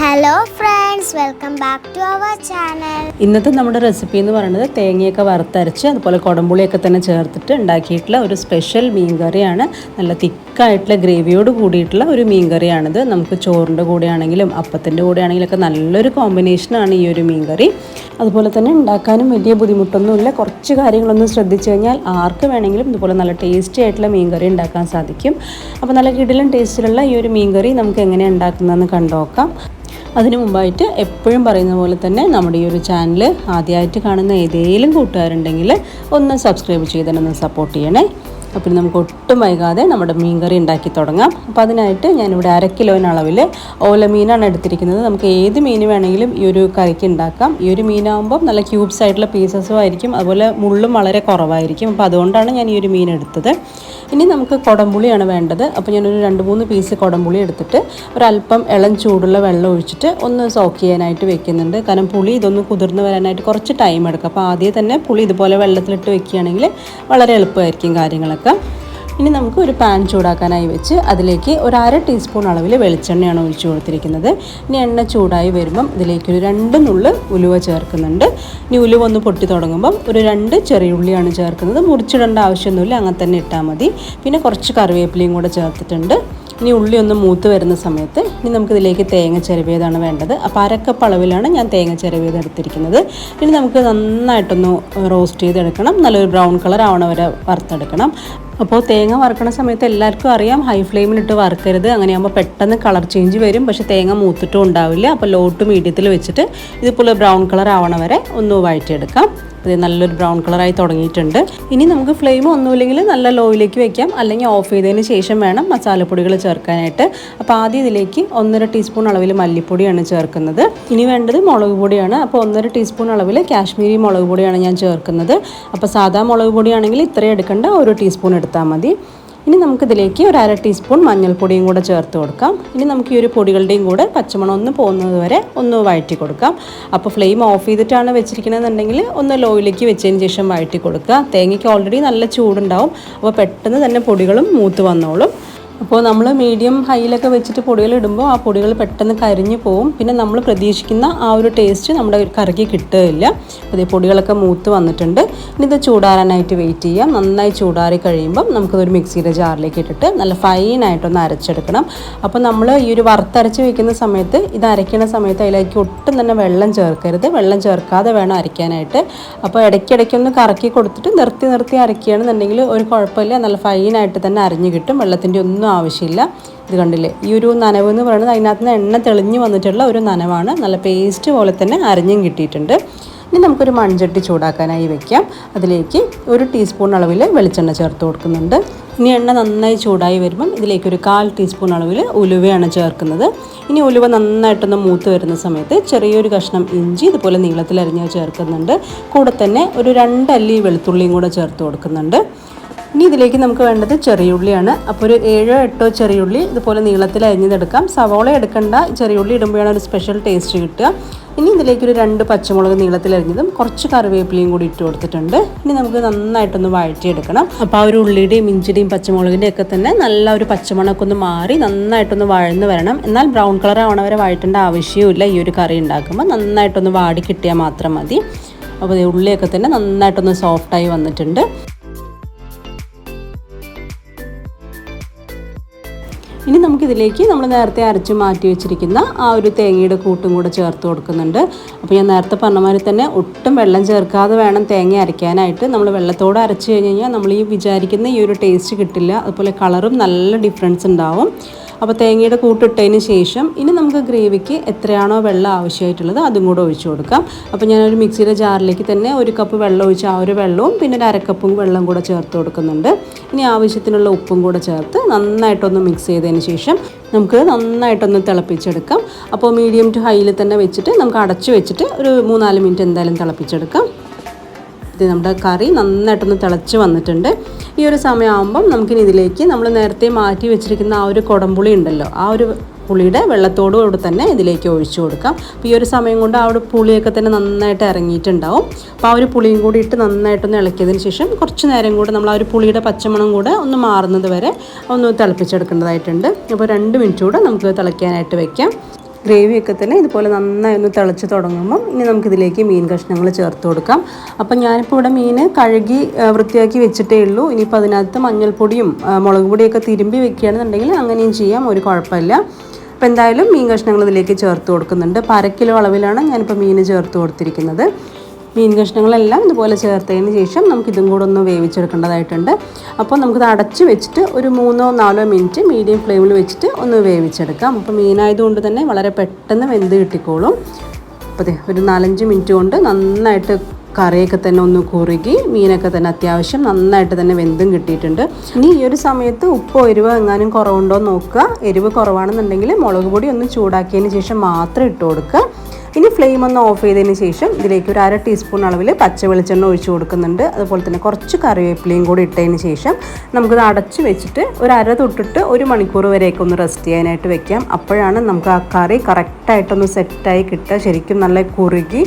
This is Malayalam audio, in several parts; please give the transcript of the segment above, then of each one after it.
Hello friends welcome back to our channel ഇന്നത്തെ നമ്മുടെ റെസിപ്പി എന്ന് പറയുന്നത് തേങ്ങയൊക്കെ വറുത്തരച്ച് അതുപോലെ കുടംപുളിയൊക്കെ തന്നെ ചേർത്തിട്ട് ഉണ്ടാക്കിയിട്ടുള്ള ഒരു സ്പെഷ്യൽ മീൻ കറിയാണ്. നല്ല തിക്കായിട്ടുള്ള ഗ്രേവിയോട് കൂടിയിട്ടുള്ള ഒരു മീൻ കറിയാണിത്. നമുക്ക് ചോറിന്റെ കൂടെയാണെങ്കിലും അപ്പത്തിന്റെ കൂടെ ആണെങ്കിലൊക്കെ നല്ലൊരു കോമ്പിനേഷനാണ് ഈ ഒരു മീൻ കറി. അതുപോലെ തന്നെ ഉണ്ടാക്കാനും വലിയ ബുദ്ധിമുട്ടൊന്നുമില്ല. കുറച്ച് കാര്യങ്ങളൊന്നും ശ്രദ്ധിച്ചു കഴിഞ്ഞാൽ ആർക്ക് വേണമെങ്കിലും ഇതുപോലെ നല്ല ടേസ്റ്റി ആയിട്ടുള്ള മീൻ കറി ഉണ്ടാക്കാൻ സാധിക്കും. അപ്പോൾ നല്ല കിടിലും ടേസ്റ്റിലുള്ള ഈ ഒരു മീൻ കറി നമുക്ക് എങ്ങനെയാണ് ഉണ്ടാക്കുന്നതെന്ന് കണ്ടുനോക്കാം അതിനു മുമ്പായിട്ട് എപ്പോഴും പറയുന്ന പോലെ തന്നെ നമ്മുടെ ഈ ഒരു ചാനൽ ആദ്യമായിട്ട് കാണുന്ന ഏതെങ്കിലും കൂട്ടുകാരുണ്ടെങ്കിൽ ഒന്ന് സബ്സ്ക്രൈബ് ചെയ്തിട്ടൊന്ന് സപ്പോർട്ട് ചെയ്യണേ. അപ്പോൾ നമുക്ക് ഒട്ടും വൈകാതെ നമ്മുടെ മീൻകറി ഉണ്ടാക്കി തുടങ്ങാം. അപ്പോൾ അതിനായിട്ട് ഞാനിവിടെ അര കിലോന് അളവിൽ ഓലമീനാണ് എടുത്തിരിക്കുന്നത്. നമുക്ക് ഏത് മീൻ വേണമെങ്കിലും ഈ ഒരു കറിക്ക് ഉണ്ടാക്കാം. ഈ ഒരു മീനാകുമ്പോൾ നല്ല ക്യൂബ്സ് ആയിട്ടുള്ള പീസസും ആയിരിക്കും. അതുപോലെ മുള്ളും വളരെ കുറവായിരിക്കും. അപ്പോൾ അതുകൊണ്ടാണ് ഞാൻ ഈ ഒരു മീൻ എടുത്തത്. ഇനി നമുക്ക് കുടംപുളിയാണ് വേണ്ടത്. അപ്പോൾ ഞാനൊരു രണ്ട് മൂന്ന് പീസ് കുടംപുളി എടുത്തിട്ട് ഒരല്പം ഇളം ചൂടുള്ള വെള്ളം ഒഴിച്ചിട്ട് ഒന്ന് സോക്ക് ചെയ്യാനായിട്ട് വെക്കുന്നുണ്ട്. കാരണം പുളി ഇതൊന്ന് കുതിർന്ന് വരാനായിട്ട് കുറച്ച് ടൈം എടുക്കും. അപ്പോൾ ആദ്യം തന്നെ പുളി ഇതുപോലെ വെള്ളത്തിലിട്ട് വെക്കുകയാണെങ്കിൽ വളരെ എളുപ്പമായിരിക്കും കാര്യങ്ങളൊക്കെ. ഇനി നമുക്ക് ഒരു പാൻ ചൂടാക്കാനായി വെച്ച് അതിലേക്ക് ഒരു അര ടീസ്പൂൺ അളവിൽ വെളിച്ചെണ്ണയാണ് ഒഴിച്ചു കൊടുത്തിരിക്കുന്നത്. ഇനി എണ്ണ ചൂടായി വരുമ്പം ഇതിലേക്ക് ഒരു രണ്ട് നുള്ള് ഉലുവ ചേർക്കുന്നുണ്ട്. ഇനി ഉലുവ ഒന്ന് പൊട്ടി തുടങ്ങുമ്പം ഒരു രണ്ട് ചെറിയ ഉള്ളിയാണ് ചേർക്കുന്നത്. മുറിച്ചിടേണ്ട ആവശ്യമൊന്നുമില്ല അങ്ങനെ തന്നെ ഇട്ടാൽ മതി. പിന്നെ കുറച്ച് കറിവേപ്പിലയും കൂടെ ചേർത്തിട്ടുണ്ട്. ഇനി ഉള്ളി ഒന്ന് മൂത്ത് വരുന്ന സമയത്ത് ഇനി നമുക്കിതിലേക്ക് തേങ്ങ ചിരവിയതാണ് വേണ്ടത്. അപ്പോൾ അരക്കപ്പ് അളവിലാണ് ഞാൻ തേങ്ങ ചിരവിയത് എടുത്തിരിക്കുന്നത്. ഇനി നമുക്ക് നന്നായിട്ടൊന്ന് റോസ്റ്റ് ചെയ്തെടുക്കണം. നല്ലൊരു ബ്രൗൺ കളർ ആവണ വരെ വറുത്തെടുക്കണം. അപ്പോൾ തേങ്ങ വറുക്കണ സമയത്ത് എല്ലാവർക്കും അറിയാം ഹൈ ഫ്ലെയിമിലിട്ട് വറുക്കരുത്. അങ്ങനെയാകുമ്പോൾ പെട്ടെന്ന് കളർ ചേഞ്ച് വരും. പക്ഷെ തേങ്ങ മൂത്തിട്ടും ഉണ്ടാവില്ല. അപ്പോൾ ലോ ടു മീഡിയത്തിൽ വെച്ചിട്ട് ഇതുപോലെ ബ്രൗൺ കളർ ആവണ വരെ ഒന്ന് വഴറ്റിയെടുക്കാം. ഇത് നല്ലൊരു ബ്രൗൺ കളറായി തുടങ്ങിയിട്ടുണ്ട്. ഇനി നമുക്ക് ഫ്ലെയിം ഒന്നുമില്ലെങ്കിൽ നല്ല ലോയിലേക്ക് വെക്കാം. അല്ലെങ്കിൽ ഓഫ് ചെയ്തതിന് ശേഷം വേണം മസാലപ്പൊടികൾ ചേർക്കാനായിട്ട്. അപ്പോൾ ആദ്യം ഇതിലേക്ക് ഒന്നര ടീസ്പൂൺ അളവിൽ മല്ലിപ്പൊടിയാണ് ചേർക്കുന്നത്. ഇനി വേണ്ടത് മുളക് പൊടിയാണ്. അപ്പോൾ ഒന്നര ടീസ്പൂൺ അളവിൽ കാശ്മീരി മുളക് പൊടിയാണ് ഞാൻ ചേർക്കുന്നത്. അപ്പോൾ സാധാ മുളക് പൊടിയാണെങ്കിൽ ഇത്രയും എടുക്കേണ്ട. ഒരു ടീസ്പൂൺ എടുത്താൽ മതി. ഇനി നമുക്കിതിലേക്ക് ഒരു അര ടീസ്പൂൺ മഞ്ഞൾപ്പൊടിയും കൂടെ ചേർത്ത് കൊടുക്കാം. ഇനി നമുക്ക് ഈ ഒരു പൊടികളുടെയും കൂടെ പച്ചമണം ഒന്ന് പോകുന്നത് വരെ ഒന്ന് വഴറ്റി കൊടുക്കാം. അപ്പോൾ ഫ്ലെയിം ഓഫ് ചെയ്തിട്ടാണ് വെച്ചിരിക്കുന്നതെന്നുണ്ടെങ്കിൽ ഒന്ന് ലോയിലേക്ക് വെച്ചതിന് ശേഷം വഴറ്റി കൊടുക്കുക. തേങ്ങയ്ക്ക് ഓൾറെഡി നല്ല ചൂടുണ്ടാവും. അപ്പോൾ പെട്ടെന്ന് തന്നെ പൊടികളും മൂത്ത് വന്നോളും. അപ്പോൾ നമ്മൾ മീഡിയം ഹൈയിലൊക്കെ വെച്ചിട്ട് പൊടികൾ ഇടുമ്പോൾ ആ പൊടികൾ പെട്ടെന്ന് കരിഞ്ഞു പോവും. പിന്നെ നമ്മൾ പ്രതീക്ഷിക്കുന്ന ആ ഒരു ടേസ്റ്റ് നമ്മുടെ കറിക്ക് കിട്ടുകയില്ല. അതേ പൊടികളൊക്കെ മൂത്ത് വന്നിട്ടുണ്ട്. ഇനി ഇത് ചൂടാറാനായിട്ട് വെയിറ്റ് ചെയ്യാം. നന്നായി ചൂടാറി കഴിയുമ്പം നമുക്കതൊരു മിക്സിയുടെ ജാറിലേക്ക് ഇട്ടിട്ട് നല്ല ഫൈനായിട്ടൊന്ന് അരച്ചെടുക്കണം. അപ്പോൾ നമ്മൾ ഈ ഒരു വറുത്തരച്ച് വെക്കുന്ന സമയത്ത് ഇത് അരയ്ക്കുന്ന സമയത്ത് അതിലേക്ക് ഒട്ടും തന്നെ വെള്ളം ചേർക്കരുത്. വെള്ളം ചേർക്കാതെ വേണം അരയ്ക്കാനായിട്ട്. അപ്പോൾ ഇടയ്ക്കിടയ്ക്കൊന്ന് കറക്കി കൊടുത്തിട്ട് നിർത്തി നിർത്തി അരയ്ക്കുകയാണെന്നുണ്ടെങ്കിൽ ഒരു കുഴപ്പമില്ല. നല്ല ഫൈനായിട്ട് തന്നെ അരിഞ്ഞു കിട്ടും. വെള്ളത്തിന്റെ ഒന്നും ആവശ്യമില്ല. ഇത് കണ്ടില്ലേ? ഈ ഒരു നനവ് എന്ന് പറയുന്നത് അതിനകത്ത് നിന്ന് എണ്ണ തെളിഞ്ഞു വന്നിട്ടുള്ള ഒരു നനവാണ്. നല്ല പേസ്റ്റ് പോലെ തന്നെ അരഞ്ഞും കിട്ടിയിട്ടുണ്ട്. ഇനി നമുക്കൊരു മൺചട്ടി ചൂടാക്കാനായി വെക്കാം. അതിലേക്ക് ഒരു ടീസ്പൂൺ അളവിൽ വെളിച്ചെണ്ണ ചേർത്ത് കൊടുക്കുന്നുണ്ട്. ഇനി എണ്ണ നന്നായി ചൂടായി വരുമ്പം ഇതിലേക്ക് ഒരു കാൽ ടീസ്പൂൺ അളവിൽ ഉലുവയാണ് ചേർക്കുന്നത്. ഇനി ഉലുവ നന്നായിട്ടൊന്ന് മൂത്ത് വരുന്ന സമയത്ത് ചെറിയൊരു കഷ്ണം ഇഞ്ചി ഇതുപോലെ നീളത്തിൽ അരിഞ്ഞ് ചേർക്കുന്നുണ്ട്. കൂടെ തന്നെ ഒരു രണ്ടല്ലി വെളുത്തുള്ളിയും കൂടെ ചേർത്ത് കൊടുക്കുന്നുണ്ട്. ഇനി ഇതിലേക്ക് നമുക്ക് വേണ്ടത് ചെറിയുള്ളിയാണ്. അപ്പോൾ ഒരു ഏഴോ എട്ടോ ചെറിയുള്ളി ഇതുപോലെ നീളത്തിൽ അരിഞ്ഞതെടുക്കാം. സവോള എടുക്കേണ്ട. ചെറിയുള്ളി ഇടുമ്പോഴാണ് ഒരു സ്പെഷ്യൽ ടേസ്റ്റ് കിട്ടുക. ഇനി ഇതിലേക്കൊരു രണ്ട് പച്ചമുളക് നീളത്തിൽ അരിഞ്ഞതും കുറച്ച് കറിവേപ്പിലയും കൂടി ഇട്ട് കൊടുത്തിട്ടുണ്ട്. ഇനി നമുക്ക് നന്നായിട്ടൊന്ന് വഴറ്റിയെടുക്കണം. അപ്പോൾ ആ ഒരു ഉള്ളിയുടെയും ഇഞ്ചിയുടെയും പച്ചമുളകിന്റെ ഒക്കെ തന്നെ നല്ല ഒരു പച്ചമണമൊക്കെ ഒന്ന് മാറി നന്നായിട്ടൊന്ന് വഴന്ന് വരണം. എന്നാൽ ബ്രൗൺ കളർ ആവണ വരെ വഴറ്റേണ്ട ആവശ്യമില്ല ഈ ഒരു കറി ഉണ്ടാക്കുമ്പോൾ നന്നായിട്ടൊന്ന് വാടി കിട്ടിയാൽ മാത്രം മതി. അപ്പോൾ ഉള്ളിയൊക്കെ തന്നെ നന്നായിട്ടൊന്ന് സോഫ്റ്റായി വന്നിട്ടുണ്ട്. ഇനി നമുക്കിതിലേക്ക് നമ്മൾ നേരത്തെ അരച്ച് മാറ്റി വെച്ചിരിക്കുന്ന ആ ഒരു തേങ്ങയുടെ കൂട്ടും കൂടെ ചേർത്ത് കൊടുക്കുന്നുണ്ട്. അപ്പോൾ ഞാൻ നേരത്തെ പറഞ്ഞ മാതിരി തന്നെ ഒട്ടും വെള്ളം ചേർക്കാതെ വേണം തേങ്ങ അരയ്ക്കാനായിട്ട്. നമ്മൾ വെള്ളത്തോടെ അരച്ച് കഴിഞ്ഞ് കഴിഞ്ഞാൽ നമ്മൾ ഈ വിചാരിക്കുന്ന ഈ ഒരു ടേസ്റ്റ് കിട്ടില്ല. അതുപോലെ കളറും നല്ല ഡിഫറൻസ് ഉണ്ടാവും. അപ്പോൾ തേങ്ങയുടെ കൂട്ടിട്ടതിന് ശേഷം ഇനി നമുക്ക് ഗ്രേവിക്ക് എത്രയാണോ വെള്ളം ആവശ്യമായിട്ടുള്ളത് അതും കൂടെ ഒഴിച്ചു കൊടുക്കാം. അപ്പോൾ ഞാനൊരു മിക്സിയുടെ ജാറിലേക്ക് തന്നെ ഒരു കപ്പ് വെള്ളം ഒഴിച്ച് ആ ഒരു വെള്ളവും പിന്നെ ഒരു അരക്കപ്പും വെള്ളം കൂടെ ചേർത്ത് കൊടുക്കുന്നുണ്ട്. ഇനി ആവശ്യത്തിനുള്ള ഉപ്പും കൂടെ ചേർത്ത് നന്നായിട്ടൊന്ന് മിക്സ് ചെയ്തതിന് ശേഷം നമുക്ക് നന്നായിട്ടൊന്ന് തിളപ്പിച്ചെടുക്കാം. അപ്പോൾ മീഡിയം ടു ഹൈയിൽ തന്നെ വെച്ചിട്ട് നമുക്ക് അടച്ചു വെച്ചിട്ട് ഒരു മൂന്നാൽ മിനിറ്റ് എന്തായാലും തിളപ്പിച്ചെടുക്കാം. ഇത് നമ്മുടെ കറി നന്നായിട്ടൊന്ന് തിളച്ച് വന്നിട്ടുണ്ട്. ഈ ഒരു സമയമാകുമ്പം നമുക്കിനി ഇതിലേക്ക് നമ്മൾ നേരത്തെ മാറ്റി വെച്ചിരിക്കുന്ന ആ ഒരു കുടംപുളി ഉണ്ടല്ലോ ആ ഒരു പുളിയുടെ വെള്ളത്തോടുകൂടി തന്നെ ഇതിലേക്ക് ഒഴിച്ചു കൊടുക്കാം. അപ്പോൾ ഈ ഒരു സമയം കൊണ്ട് ആ ഒരു പുളിയൊക്കെ തന്നെ നന്നായിട്ട് ഇറങ്ങിയിട്ടുണ്ടാവും. അപ്പോൾ ആ ഒരു പുളിയും കൂടി ഇട്ട് നന്നായിട്ടൊന്ന് ഇളക്കിയതിന് ശേഷം കുറച്ച് നേരം കൂടെ നമ്മൾ ആ ഒരു പുളിയുടെ പച്ചമണം കൂടെ ഒന്ന് മാറുന്നത് വരെ ഒന്ന് തിളപ്പിച്ചെടുക്കേണ്ടതായിട്ടുണ്ട്. അപ്പോൾ രണ്ട് മിനിറ്റ് കൂടെ നമുക്ക് തിളയ്ക്കാനായിട്ട് വെക്കാം. ഗ്രേവിയൊക്കെ തന്നെ ഇതുപോലെ നന്നായി ഒന്ന് തിളച്ച് തുടങ്ങുമ്പം ഇനി നമുക്കിതിലേക്ക് മീൻ കഷ്ണങ്ങൾ ചേർത്ത് കൊടുക്കാം. അപ്പം ഞാനിപ്പോൾ ഇവിടെ മീൻ കഴുകി വൃത്തിയാക്കി വെച്ചിട്ടേ ഉള്ളൂ. ഇനിയിപ്പോൾ അതിനകത്ത് മഞ്ഞൾപ്പൊടിയും മുളക് പൊടിയൊക്കെ തിരുമ്പി വെക്കുകയാണെന്നുണ്ടെങ്കിൽ അങ്ങനെയും ചെയ്യാം ഒരു കുഴപ്പമില്ല. അപ്പോൾ എന്തായാലും മീൻ കഷ്ണങ്ങൾ ഇതിലേക്ക് ചേർത്ത് കൊടുക്കുന്നുണ്ട്. അപ്പോൾ അര കിലോ അളവിലാണ് ഞാനിപ്പോൾ മീൻ ചേർത്ത് കൊടുത്തിരിക്കുന്നത്. മീൻ കഷ്ണങ്ങളെല്ലാം ഇതുപോലെ ചേർത്തതിന് ശേഷം നമുക്ക് ഇതും കൂടെ ഒന്ന് വേവിച്ചെടുക്കേണ്ടതായിട്ടുണ്ട്. അപ്പോൾ നമുക്കിത് അടച്ച് വെച്ചിട്ട് ഒരു മൂന്നോ നാലോ മിനിറ്റ് മീഡിയം ഫ്ലെയിമിൽ വെച്ചിട്ട് ഒന്ന് വേവിച്ചെടുക്കാം. അപ്പോൾ മീനായതുകൊണ്ട് തന്നെ വളരെ പെട്ടെന്ന് വെന്ത് കിട്ടിക്കോളും. അപ്പോൾ ഒരു നാലഞ്ച് മിനിറ്റ് കൊണ്ട് നന്നായിട്ട് കറിയൊക്കെ തന്നെ ഒന്ന് കുറുകി മീനൊക്കെ തന്നെ അത്യാവശ്യം നന്നായിട്ട് തന്നെ വെന്തും കിട്ടിയിട്ടുണ്ട്. ഇനി ഈ ഒരു സമയത്ത് ഉപ്പോ എരിവ് എങ്ങാനും കുറവുണ്ടോ നോക്കുക. എരിവ് കുറവാണെന്നുണ്ടെങ്കിൽ മുളക് പൊടി ഒന്ന് ചൂടാക്കിയതിന് ശേഷം മാത്രം ഇട്ട് കൊടുക്കുക. ഇനി ഫ്ലെയിം ഒന്ന് ഓഫ് ചെയ്തതിന് ശേഷം ഇതിലേക്ക് ഒരു അര ടീസ്പൂൺ അളവിൽ പച്ച വെളിച്ചെണ്ണ ഒഴിച്ച് കൊടുക്കുന്നുണ്ട്. അതുപോലെ തന്നെ കുറച്ച് കറിവേപ്പിലയും കൂടി ഇട്ടതിന് ശേഷം നമുക്കിത് അടച്ച് വെച്ചിട്ട് ഒരു അര തൊട്ടിട്ട് ഒരു മണിക്കൂർ വരെയൊക്കെ ഒന്ന് റെസ്റ്റ് ചെയ്യാനായിട്ട് വെക്കാം. അപ്പോഴാണ് നമുക്ക് ആ കറി കറക്റ്റായിട്ടൊന്ന് സെറ്റായി കിട്ടുക. ശരിക്കും നല്ല കുറുകി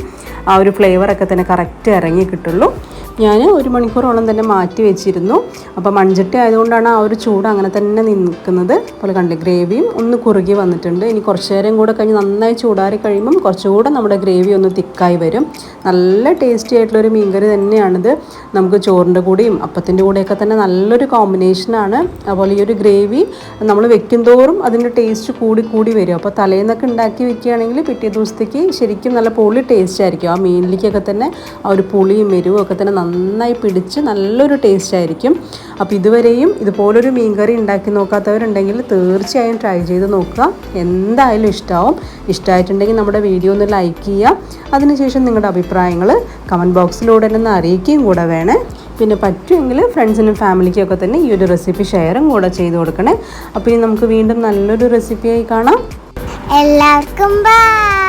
ആ ഒരു ഫ്ലേവറൊക്കെ തന്നെ കറക്റ്റ് ഇറങ്ങി കിട്ടുള്ളൂ. ഞാൻ ഒരു മണിക്കൂറോളം തന്നെ മാറ്റി വെച്ചിരുന്നു. അപ്പോൾ മൺചട്ടി ആയതുകൊണ്ടാണ് ആ ഒരു ചൂട് അങ്ങനെ തന്നെ നിൽക്കുന്നത്. അപ്പോൾ കണ്ട് ഗ്രേവിയും ഒന്ന് കുറുകി വന്നിട്ടുണ്ട്. ഇനി കുറച്ച് നേരം കൂടെ കഴിഞ്ഞ് നന്നായി ചൂടാറി കഴിയുമ്പം കുറച്ചുകൂടെ നമ്മുടെ ഗ്രേവി ഒന്ന് തിക്കായി വരും. നല്ല ടേസ്റ്റി ആയിട്ടുള്ളൊരു മീൻകറി തന്നെയാണിത്. നമുക്ക് ചോറിന്റെ കൂടെയും അപ്പത്തിന്റെ കൂടെയൊക്കെ തന്നെ നല്ലൊരു കോമ്പിനേഷനാണ് അതുപോലെ ഈ ഒരു ഗ്രേവി നമ്മൾ വെക്കും തോറും അതിന്റെ ടേസ്റ്റ് കൂടി കൂടി വരും. അപ്പോൾ തലേന്നൊക്കെ ഉണ്ടാക്കി വെക്കുകയാണെങ്കിൽ പിറ്റേ ദിവസത്തേക്ക് ശരിക്കും നല്ല പൊളി ടേസ്റ്റ് ആയിരിക്കും. ആ മീനിലേക്കൊക്കെ തന്നെ ആ ഒരു പുളിയും എരിവും ഒക്കെ തന്നെ നന്നായി പിടിച്ച് നല്ലൊരു ടേസ്റ്റ് ആയിരിക്കും. അപ്പോൾ ഇതുവരെയും ഇതുപോലൊരു മീൻകറി ഉണ്ടാക്കി നോക്കാത്തവരുണ്ടെങ്കിൽ തീർച്ചയായും ട്രൈ ചെയ്ത് നോക്കുക. എന്തായാലും ഇഷ്ടമാവും ഇഷ്ടമായിട്ടുണ്ടെങ്കിൽ നമ്മുടെ വീഡിയോ ഒന്ന് ലൈക്ക് ചെയ്യുക. അതിനുശേഷം നിങ്ങളുടെ അഭിപ്രായങ്ങൾ കമന്റ് ബോക്സിലൂടെ ഒന്ന് അറിയിക്കുകയും കൂടെ വേണേ. പിന്നെ പറ്റുമെങ്കിൽ ഫ്രണ്ട്സിനും ഫാമിലിക്കും ഒക്കെ തന്നെ ഈ ഒരു റെസിപ്പി ഷെയറും കൂടെ ചെയ്ത് കൊടുക്കണേ. അപ്പോൾ ഇനി നമുക്ക് വീണ്ടും നല്ലൊരു റെസിപ്പിയായി കാണാം. എല്ലാവർക്കും ബൈ